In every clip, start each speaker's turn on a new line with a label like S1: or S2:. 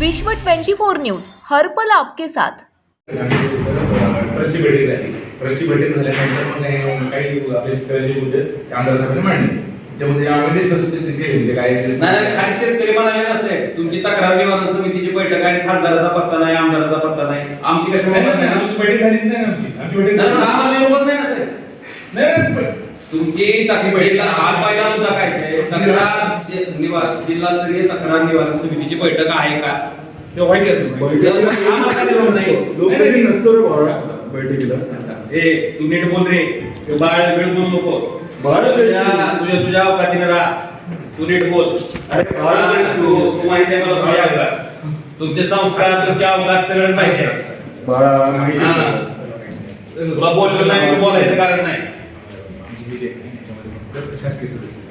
S1: विश्व 24 न्यूज हर्पल आपके साथ.
S2: ट्रस्टची बैठक झाली. ट्रस्टची बैठक झाल्यानंतर मग काही काही आपले शेतकऱ्याचे मुद्दे ते आमदार साहेबांनी मांडले. त्यामध्ये आम्ही डिस्कस केले म्हणजे काय
S3: नाही नाही खाली शेतकरी म्हणाले नसेल तुमची तक्रार निवारण समितीची बैठक आहे खासदाराचा पत्ता नाही आमदाराचा पत्ता नाही. आमची कशी
S2: नाही,
S3: बैठक
S2: नाही,
S3: नाही
S2: आमची बैठक झालीच नाही आमची. आमची बैठक
S3: नाही, आम्हाला नसेल तुमची तक्रार बैठकीला आज पहिला मुद्दा काय आहे? तक्रार निवारण जिल्हास्तरीय तक्रार निवारण समितीची बैठक आहे का?
S2: ते व्हायचे
S4: बैठकीला
S3: ए तू नीट बोल रे. तू बाळ वेळ बोलू नको. तुझ्या तुझ्या अवकातीने राहा. तू नीट बोल.
S4: अरे तू.
S3: माहिती आहे मला तुमचे संस्कार तुमचे अवकात सगळंच माहिती आहे.
S4: सगळं.
S3: तुला बोललो नाही तू बोलायचं कारण नाही.
S2: हे जे आहे, याच्यामध्ये तर शासकीय सदस्य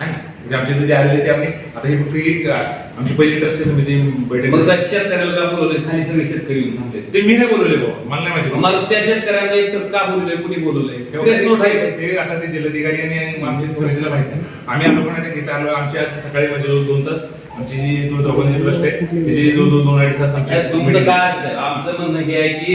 S2: आहे ना? म्हणजे आमचे इथे जे आलेले ते आम्ही आता हे फक्त एक आमची पहिली ट्रस्टची समिती बैठक
S3: मग साहेब शेतकऱ्याला का बोलवले खाली सगळे शेतकरी येऊन थांबले
S2: ते मी नाही बोलवले बाबा मला नाही माहिती
S3: मला त्या शेतकऱ्यांना एक तर का बोलवले कुणी बोलवले
S2: ते आता ते जिल्हाधिकारी आणि आमच्या समितीला माहिती. आम्ही आता पण इथे आलो आमची आज सकाळी म्हणजे दोन- तास आमची जी तुळजाभवानी ट्रस्ट आहे तिची दोन दोन अडीच तास आमची
S3: तुमचं काय? आमचं म्हणणं हे आहे की